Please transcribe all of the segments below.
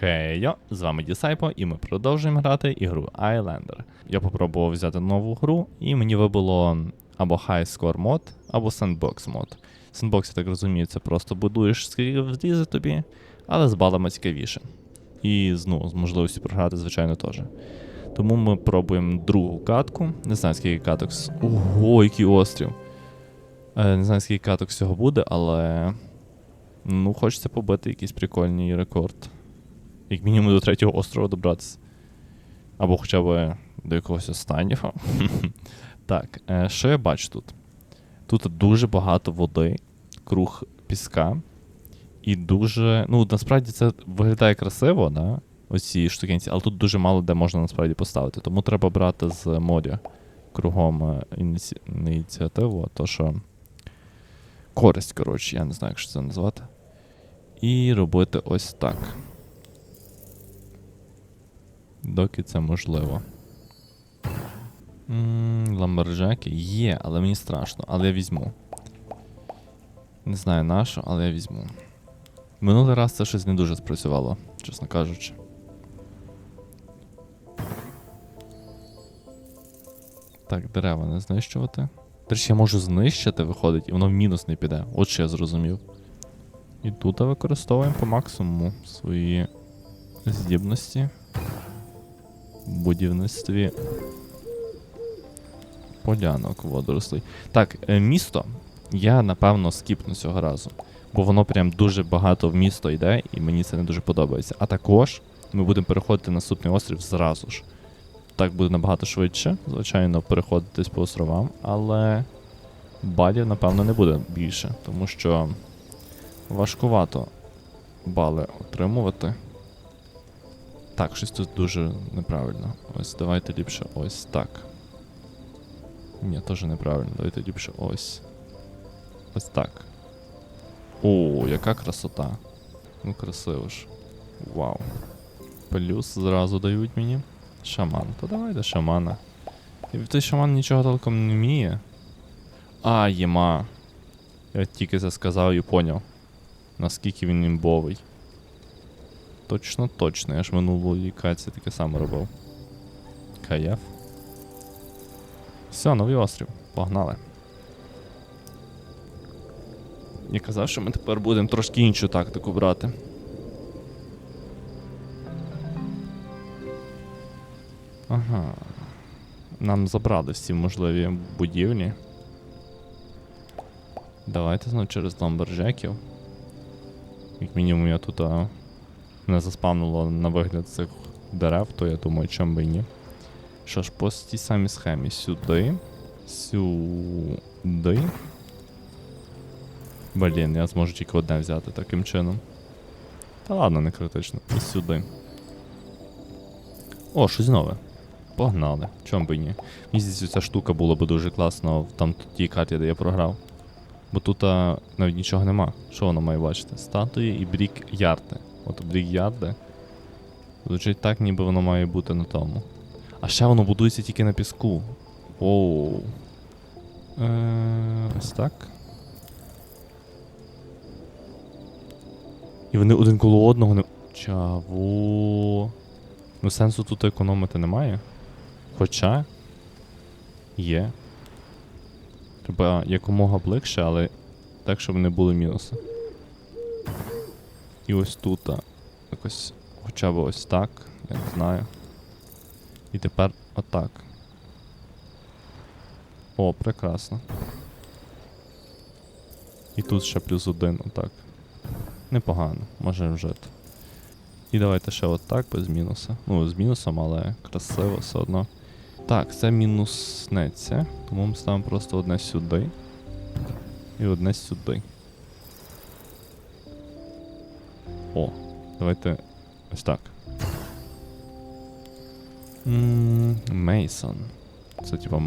Хейо, з вами Дісайпо, і ми продовжуємо грати ігру Islander. Я попробував взяти нову гру, і мені вибило або High Score мод, або Sandbox мод. Sandbox, я так розумію, це просто будуєш скільки влізе тобі, але з балами цікавіше. І ну, з можливості програти, звичайно, теж. Тому ми пробуємо другу катку. Не знаю, скільки каток. Ого, який острів. Е, не знаю, скільки каток всього буде, але. Ну, хочеться побити якийсь прикольний рекорд. Як мінімум до третього острова добратися. Або хоча б до якогось останнього. так, е, що я бачу тут? Тут дуже багато води, круг піска. І дуже. Ну, насправді це виглядає красиво, да? Оці штукенці, але тут дуже мало де можна насправді поставити. Тому треба брати з моря кругом е, ініці... ініціативу, то що. Користь, коротше, я не знаю, як це назвати. І робити ось так. Доки це можливо. Ламберджеки є, але мені страшно. Але я візьму. Не знаю на що, але я візьму. Минулий раз це щось не дуже спрацювало, чесно кажучи. Так, дерева не знищувати. Речі, я можу знищити, виходить, і воно в мінус не піде. От що я зрозумів. І тут використовуємо по максимуму свої здібності будівництві полянок водорослей. Так, е, місто я напевно скіпну цього разу. Бо воно прям дуже багато в місто йде, і мені це не дуже подобається. А також ми будемо переходити на наступний острів зразу ж. Так буде набагато швидше, звичайно, переходитись по островам, але балів, напевно, не буде більше, тому що важкувато бали отримувати. Так, щось тут дуже неправильно. Ось давайте ліпше ось так. Ні, теж неправильно. Давайте ліпше ось. Ось так. О, яка красота. Ну, красиво ж. Вау. Плюс зразу дають мені. Шаман. То давайте шамана. І той шаман нічого толком не вміє. А, єма. Я тільки це сказав і поняв. Наскільки він імбовий. Точно, точно. Я ж минулої каці таке саме робив. Каєф. Все, новий острів. Погнали. Я казав, що ми тепер будемо трошки іншу тактику брати. Ага. Нам забрали всі можливі будівлі. Давайте знову через ламберджеків. Як мінімум я тут а, не заспавнило на вигляд цих дерев, то я думаю, чим би ні. Що ж, по тій самій схемі сюди. Сюди. Блін, я зможу тільки одне взяти таким чином. Та ладно, не критично. І сюди. О, щось нове. Погнали. Чом би ні. Мені здається, ця штука була б дуже класно в там тій карті, де я програв. Бо тут а, навіть нічого нема. Що воно має бачити? Статуї і брік ярди. От брік ярди. Звучить так, ніби воно має бути на тому. А ще воно будується тільки на піску. Оу. Е, ось так. І вони один коло одного не. Чаво. Ну сенсу тут економити немає. Хоча. Є. Треба якомога ближче, але так, щоб не були мінуси. І ось тут. Якось. Хоча б ось так. Я не знаю. І тепер отак. О, прекрасно. І тут ще плюс один, отак. Непогано, може вжити. І давайте ще отак, без мінуса. Ну, з мінусом, але красиво все одно. Так, це мінуснеться. Тому ми ставимо просто одне сюди. І одне сюди. О, давайте ось так. Мейсон. Це типа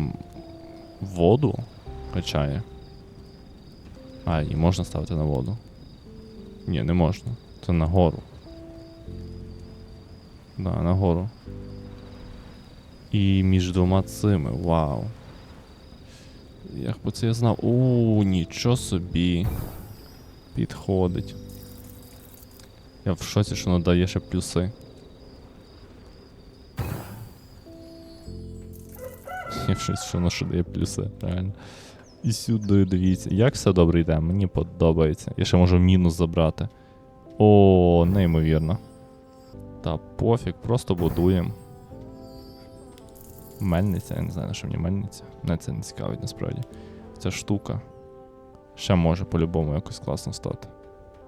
воду качає. А, і можна ставити на воду. Ні, не можна. Це на гору. Да, на гору. І між двома цими. Вау. Як би це я знав. У, нічого собі. Підходить. Я в шоці, що воно дає ще плюси. Я в шоці, що воно ще дає плюси, реально. І сюди дивіться. Як все добре йде, мені подобається. Я ще можу мінус забрати. О, неймовірно. Та пофіг, просто будуємо. Мельниця, я не знаю, на що мені мельниця. Мене це не цікавить насправді. Ця штука. Ще може по-любому якось класно стати.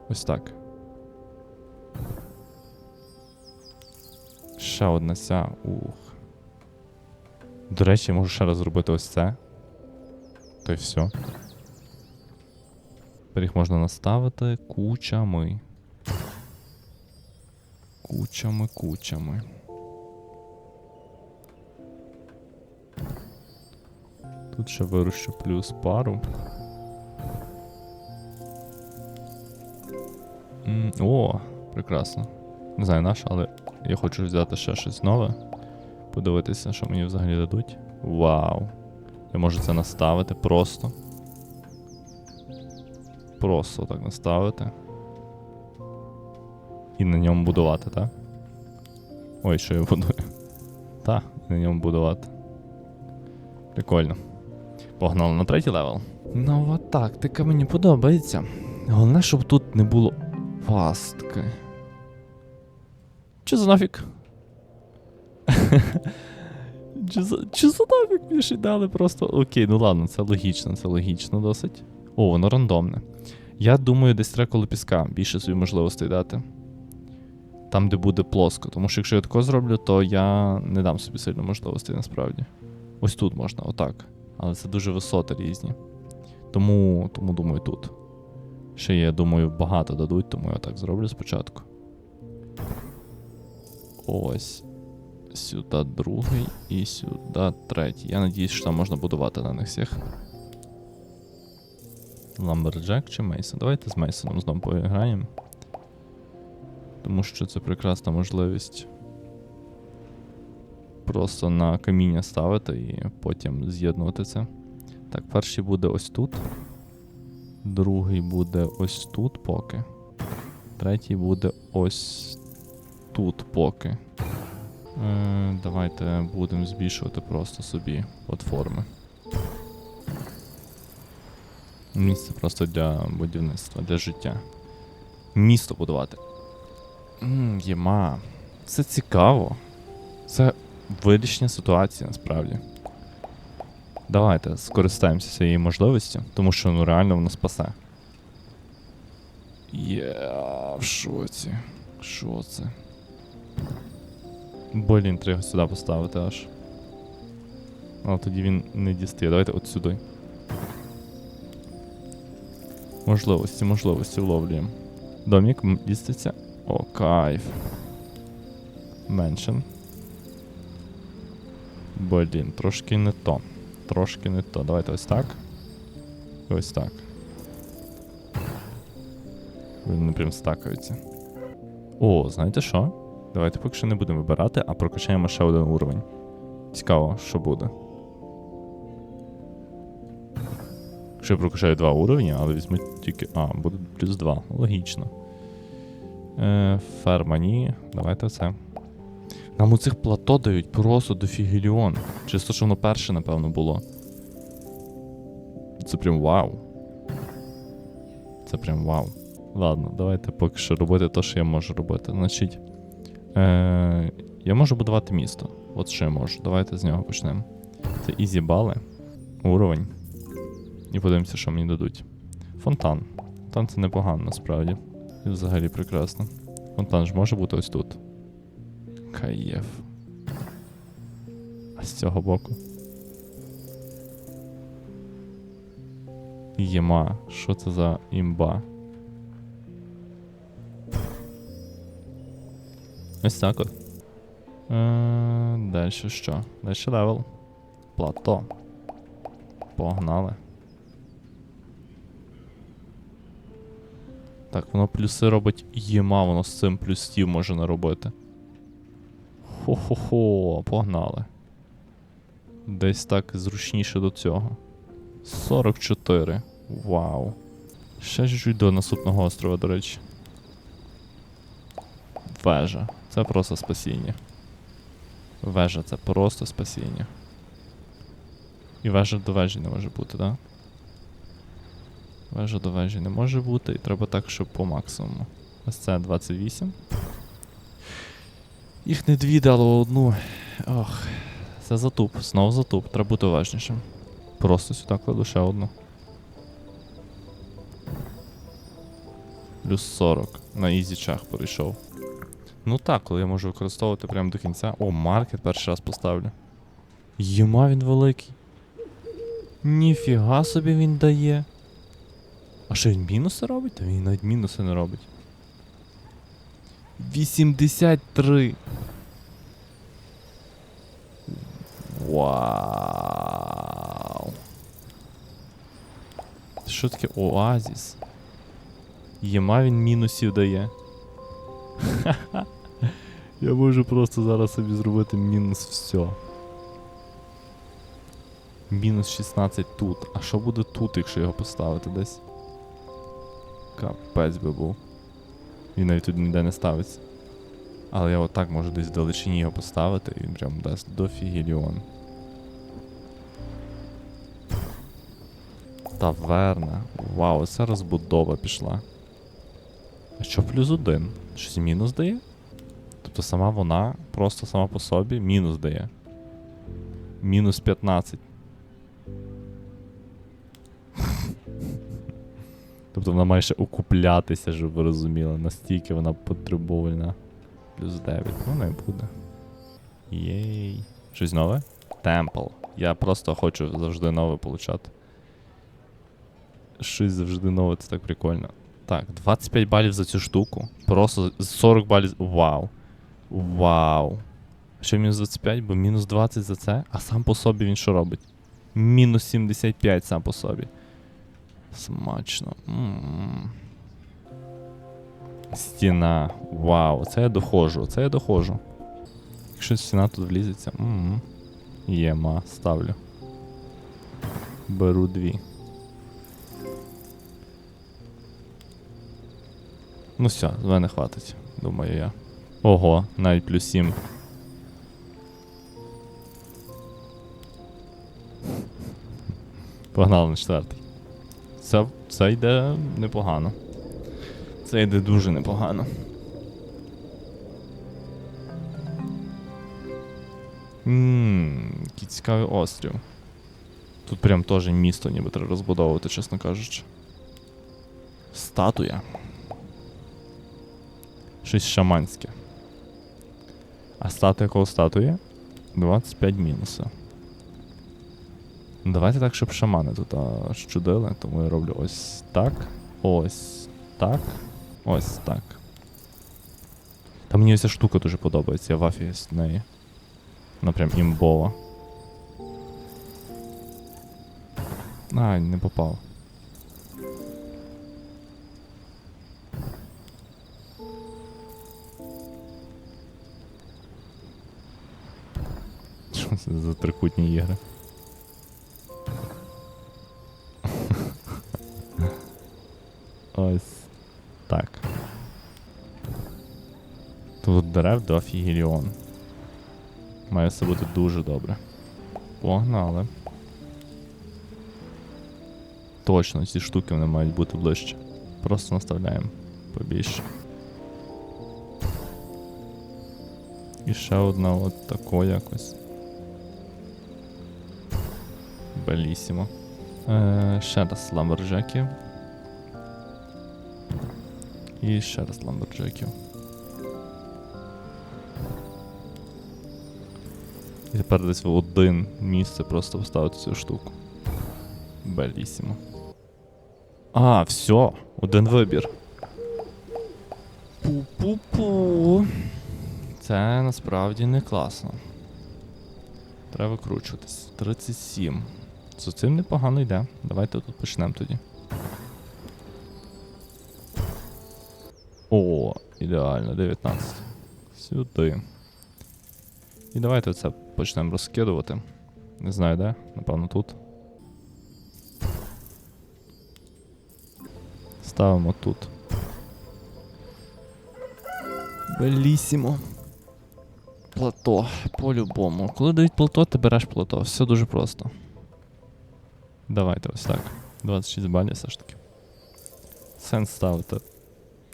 Ось так. Ще одна ця. Ух. До речі, я можу ще раз зробити ось це. То й все. Тепер їх можна наставити кучами. Кучами, кучами. Тут ще вирощу плюс пару. М, О, прекрасно. Не знаю наш, але я хочу взяти ще щось нове. Подивитися, що мені взагалі дадуть. Вау. Я можу це наставити просто. Просто так наставити. І на ньому будувати, так? Ой, що я будую? Так, на ньому будувати. Прикольно. Погнали на третій левел. Нова тактика мені подобається. Головне, щоб тут не було пастки. Чи за нафік? Чи за, чи за нафік мені дали просто. Окей, ну ладно, це логічно, це логічно досить. О, воно рандомне. Я думаю, десь треба коло піска більше собі можливостей дати. Там, де буде плоско. Тому що якщо я тако зроблю, то я не дам собі сильно можливостей насправді. Ось тут можна, отак. Але це дуже висоти різні. Тому, тому думаю, тут. Ще є, думаю, багато дадуть, тому я так зроблю спочатку. Ось. Сюди другий і сюди третій. Я надіюсь, що там можна будувати на них всіх. Ламберджек чи Мейсон? Давайте з Мейсоном знову поіграємо. Тому що це прекрасна можливість просто на каміння ставити і потім з'єднувати це. Так, перший буде ось тут. Другий буде ось тут поки. Третій буде ось тут поки. Е, давайте будемо збільшувати просто собі платформи. Місце просто для будівництва, для життя. Місто будувати. Ммм, єма. Це цікаво. Це вирішення ситуації насправді. Давайте скористаємося цією можливістю, тому що ну реально воно спасе. Є в шоці. Що це? Блін, треба сюди поставити аж. Але тоді він не дістає. Давайте от сюди. Можливості, можливості вловлюємо. Домік діститься. О, кайф. Меншин. Блін, трошки не то. Трошки не то. Давайте ось так. Ось так. Вони прям стакаються. О, знаєте що? Давайте поки що не будемо вибирати, а прокачаємо ще один уровень. Цікаво, що буде. Якщо я прокачаю два уровні, але візьму тільки. А, буде плюс два. Логічно. Е, ферма ні. Давайте це. Нам у цих плато дають просто дофігіліон. Чисто, що воно перше, напевно, було. Це прям вау. Це прям вау. Ладно, давайте поки що робити те, що я можу робити. Значить. Е, я можу будувати місто. От що я можу. Давайте з нього почнемо. Це ізі бали. Уровень. І подивимося, що мені дадуть. Фонтан. Фонтан це непогано насправді. І взагалі прекрасно. Фонтан ж може бути ось тут. Каєф. А з цього боку. Єма. Що це за імба? Ось так от. Е, Далі що? Далі левел. Плато. Погнали. Так, воно плюси робить єма, воно з цим плюсів може наробити. Хо-хо-хо, погнали. Десь так зручніше до цього. 44. Вау. Ще чуть до наступного острова, до речі. Вежа. Це просто спасіння. Вежа це просто спасіння. І вежа до вежі не може бути, так? Да? Вежа до вежі не може бути, і треба так, щоб по максимуму. Ось це 28. Їх не дві дало одну. Ох. Це затуп. Знов затуп. Треба бути уважнішим. Просто сюди кладу ще одну. Плюс 40. На ізічах перейшов. Ну так, коли я можу використовувати прямо до кінця. О, маркет перший раз поставлю. Єма він великий. Ніфіга собі він дає. А що він мінуси робить? Та він навіть мінуси не робить. 83. Вау. Що таке оазіс? Єма він мінусів дає. Я можу просто зараз собі зробити мінус все. Мінус 16 тут. А що буде тут, якщо його поставити десь? Капець би був. Він навіть тут ніде не ставиться. Але я отак можу десь в далечині його поставити, і він прям дасть дофігільйон. Таверна. Вау, це розбудова пішла. А що плюс один? Щось мінус дає? Тобто сама вона просто сама по собі мінус дає. Мінус 15. Тобто вона має ще окуплятися, щоб ви розуміли, настільки вона потребувальна. Плюс 9, ну не буде. Єй. Щось нове? Темпл. Я просто хочу завжди нове получати. Щось завжди нове, це так прикольно. Так, 25 балів за цю штуку. Просто 40 балів. Вау. Вау. Що мінус 25, бо мінус 20 за це, а сам по собі він що робить? Мінус 75 сам по собі. Смачно. М-м. Стіна. Вау, це я доходжу, це я доходжу. Якщо стіна тут влізеться. м Єма, ставлю. Беру дві. Ну все, з мене хватить, думаю я. Ого, навіть плюс 7. Погнали на четвертий. Це, це йде непогано. Це йде дуже непогано. Ммм, який цікавий острів. Тут прям теж місто ніби треба розбудовувати, чесно кажучи. Статуя. Щось шаманське. А статуя якого статуї? 25 мінуса. Давайте так, щоб шамани тут а, щудили, тому я роблю ось так. Ось так. Ось так. Та мені ця штука дуже подобається, я в афі з неї. Вона прям імбова. А, не попав. Що це за трикутні ігри? Дерев до фігіліон. Має все бути дуже добре. Погнали. Точно, ці штуки вони мають бути ближче. Просто наставляємо побільше. І ще одна от тако якось. Белісімо. Е, ще раз ламберджеків. І ще раз ламберджеків. І тепер десь в один місце просто вставити цю штуку. Белісімо. А, все, один вибір. Пу-пу-пу. Це насправді не класно. Треба викручуватись. 37. З цим непогано йде. Давайте тут почнемо тоді. О, ідеально, 19. Сюди. І давайте це почнемо розкидувати. Не знаю де, напевно тут. Ставимо тут. Белісімо. Плато, по-любому. Коли дають плато, ти береш плато. Все дуже просто. Давайте ось так. 26 балів все ж таки. Сенс ставити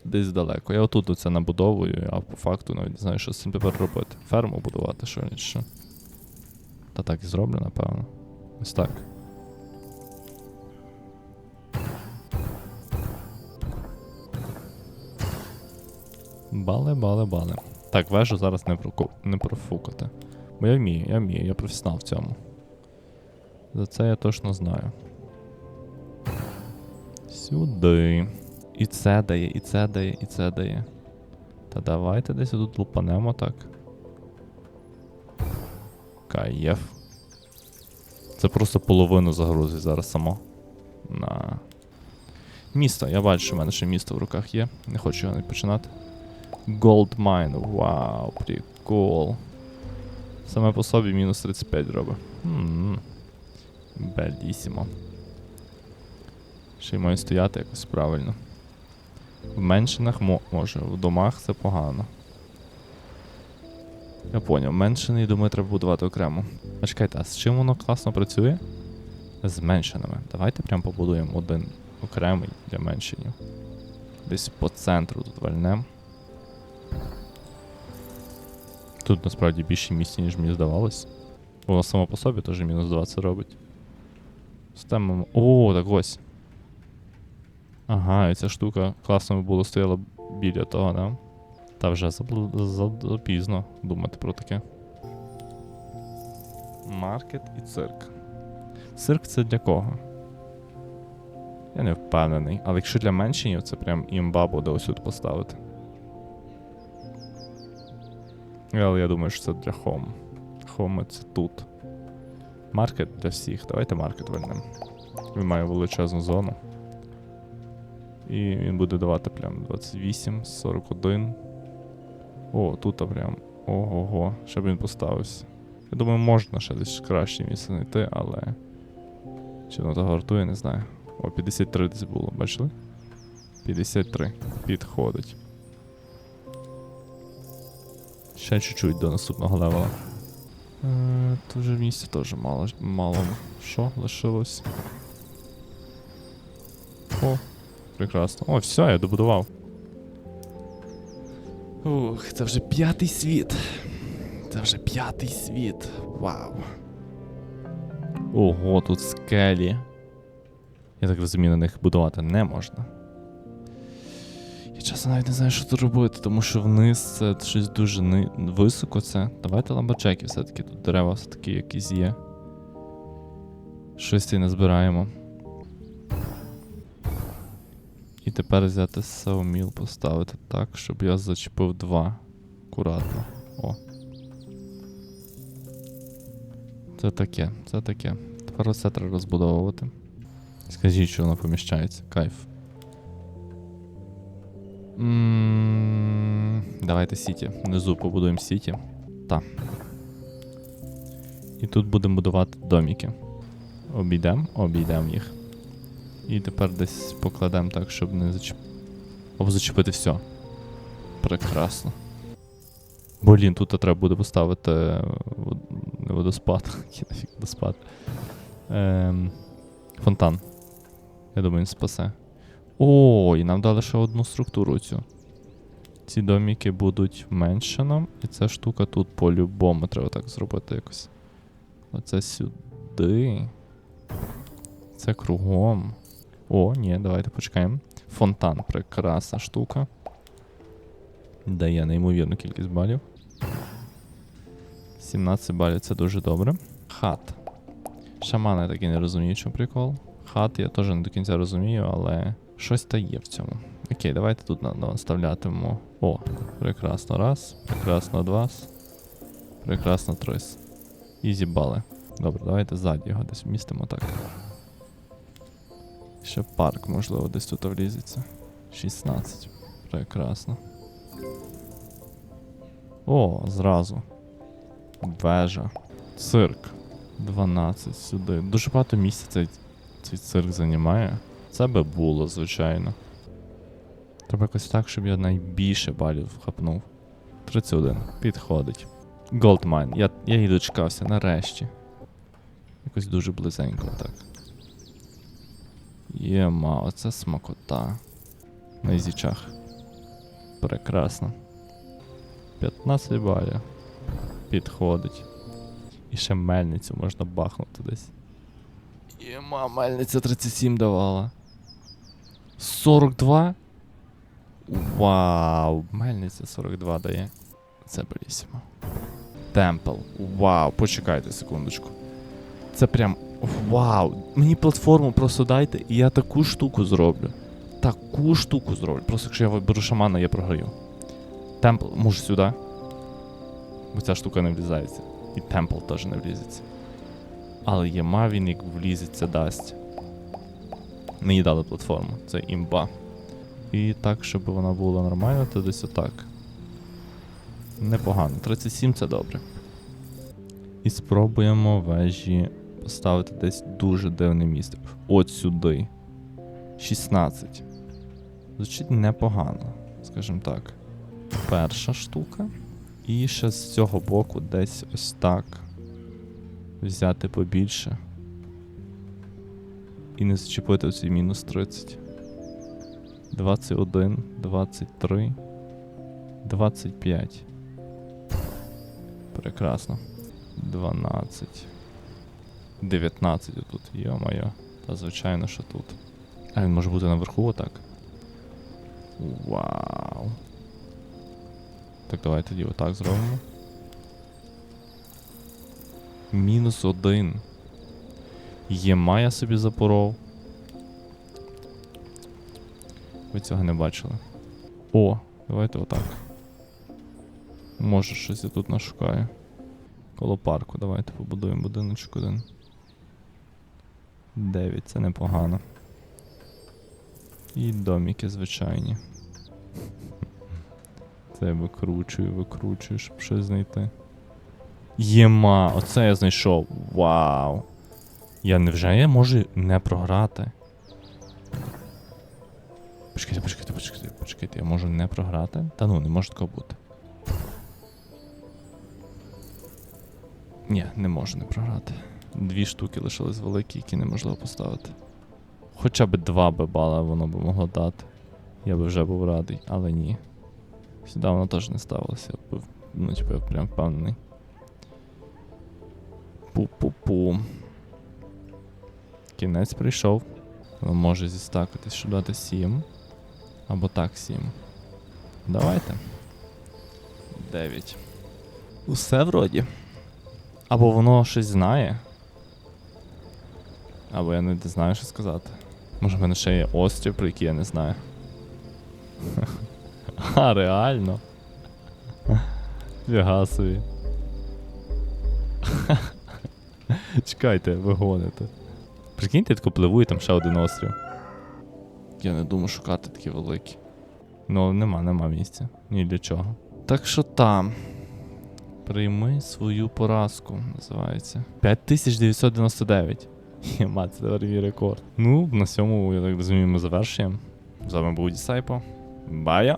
десь далеко. Я отут оце набудовую, а по факту навіть не знаю, що з цим тепер робити. Ферму будувати, що чи що. Та так і зроблю, напевно. Ось так. Бали, бали, бали. Так, вежу зараз не, проку... не профукати. Бо я вмію, я вмію, я професіонал в цьому. За це я точно знаю. Сюди. І це дає, і це дає, і це дає. Та давайте десь тут лупанемо так. Каєф. Це просто половину загрузить зараз само. На. Місто. Я бачу, що в мене ще місто в руках є. Не хочу його не починати. Gold Mine. Вау, прикол. Саме по собі мінус 35 робить. Белісімо. Ще й має стояти якось правильно. В меншинах мо- може, в домах це погано. Я поняв, меншини, думаю, треба будувати окремо. А чекайте, а з чим воно класно працює? З меншинами. Давайте прям побудуємо один окремий для меншинів. Десь по центру тут вальнем. Тут насправді більше місця, ніж мені здавалось. Воно само по собі теж мінус 20 робить. Стемимо. О, так ось. Ага, і ця штука класно було стояла біля того, да? Та вже запізно думати про таке. Маркет і цирк. Цирк це для кого? Я не впевнений. Але якщо для меншинів, це прям імба буде ось тут поставити. Але я думаю, що це для Home. Home це тут. Маркет для всіх. Давайте маркет вернемо. Він має величезну зону. І він буде давати прям 28, 41. О, тут прям. Ого-го, щоб він поставився. Я думаю, можна ще десь краще місце знайти, але. Чи воно того вартує, не знаю. О, 53 десь було, бачили? 53. Підходить. Ще чуть-чуть до наступного левела. Е, Тут вже місця теж мало, мало. Що лишилось? О, прекрасно. О, все, я добудував. Ух, це вже п'ятий світ. Це вже п'ятий світ. Вау. Ого, тут скелі. Я так розумію, на них будувати не можна. Я чесно навіть не знаю, що тут робити, тому що вниз це щось дуже ни... високо це. Давайте ламберджеки все-таки. Тут дерева все-таки якісь є. Щось і не збираємо. І тепер взяти сауміл, поставити так, щоб я зачепив два. Акуратно. О. Це таке, це таке. Тепер оце треба розбудовувати. Скажіть, що воно поміщається. Кайф. м давайте сіті. Внизу побудуємо сіті. Та. І тут будемо будувати доміки. Обійдемо, обійдемо їх. І тепер десь покладемо так, щоб не зачеп... Або зачепити все. Прекрасно. Блін, тут треба буде поставити е, водоспад. Водоспад. Ем, фонтан. Я думаю, він спасе. О, і нам дали ще одну структуру цю. Ці доміки будуть меншином, і ця штука тут по-любому треба так зробити якось. Оце сюди. Це кругом. О, ні, давайте почекаємо. Фонтан, прекрасна штука. Дає неймовірну кількість балів. 17 балів це дуже добре. Хат. Шамана я так не розумію, що прикол. Хат я теж не до кінця розумію, але щось та є в цьому. Окей, давайте тут на- наставлятимемо. О, прекрасно раз, прекрасно два, прекрасно три. Ізі бали. Добре, давайте ззаді його десь вмістимо так. Ще парк, можливо, десь тут влізеться. 16. Прекрасно. О, зразу. Вежа. Цирк. 12 сюди. Дуже багато місця цей, цей цирк займає. Це би було, звичайно. Треба якось так, щоб я найбільше балів вхапнув. 31. Підходить. Goldmine. Я, я її дочекався, нарешті. Якось дуже близенько, так. Єма, оце смакота. На ізічах. Прекрасно. 15 балів. Підходить. І ще мельницю можна бахнути десь. Єма, мельниця 37 давала. 42? Вау, мельниця 42 дає. Це белісімо. Темпл. Вау, почекайте секундочку. Це прям. Вау! Мені платформу просто дайте, і я таку штуку зроблю. Таку штуку зроблю. Просто якщо я виберу шамана, я програю. Темпл, може сюди. Бо ця штука не влізається. І темпл теж не влізеться. Але єма він як влізеться дасть. Мені дали платформу, це імба. І так, щоб вона була нормальна, то десь отак. Непогано. 37 це добре. І спробуємо вежі поставити десь дуже дивне місце. От сюди. 16. Звучить непогано, скажімо так. Перша штука. І ще з цього боку десь ось так. Взяти побільше. І не зачепити оцей мінус 30. 21, 23, 25. Прекрасно. 12. 19 тут, йо-моє. Та звичайно, що тут. А він може бути наверху отак. Вау. Так, давай тоді отак зробимо. Мінус один. Єма я собі запоров. Ви цього не бачили. О, давайте отак. Може, щось я тут нашукаю. Коло парку, давайте побудуємо будиночок один. 9, це непогано. І доміки звичайні. Це викручую, викручую, щоб щось знайти. Єма, оце я знайшов. Вау. Я невже я можу не програти? Почекайте, почекайте, почекайте, почекайте, я можу не програти? Та ну, не може такого бути. Ні, не можу не програти. Дві штуки лишились великі, які неможливо поставити. Хоча б два би бала воно б могло дати. Я би вже був радий, але ні. Сюди воно теж не ставилося. Я був, ну, типу, я прям впевнений. Пу-пу-пу. Кінець прийшов. Воно може зістакатись, щоб дати 7. Або так 7. Давайте. 9. Усе вроді. Або воно щось знає. Або я не знаю, що сказати. Може, в мене ще є острів, про який я не знаю. А, реально. Фіга собі. Чекайте, ви гоните. Прикиньте, я тако пливу і там ще один острів. Я не думаю шукати такі великі. Ну, нема, нема місця. Ні для чого. Так що там. Прийми свою поразку, називається. 5999. Єма, це мій рекорд. Ну, на цьому, я так розумію, ми завершуємо. З вами був Дісайпо. Бая!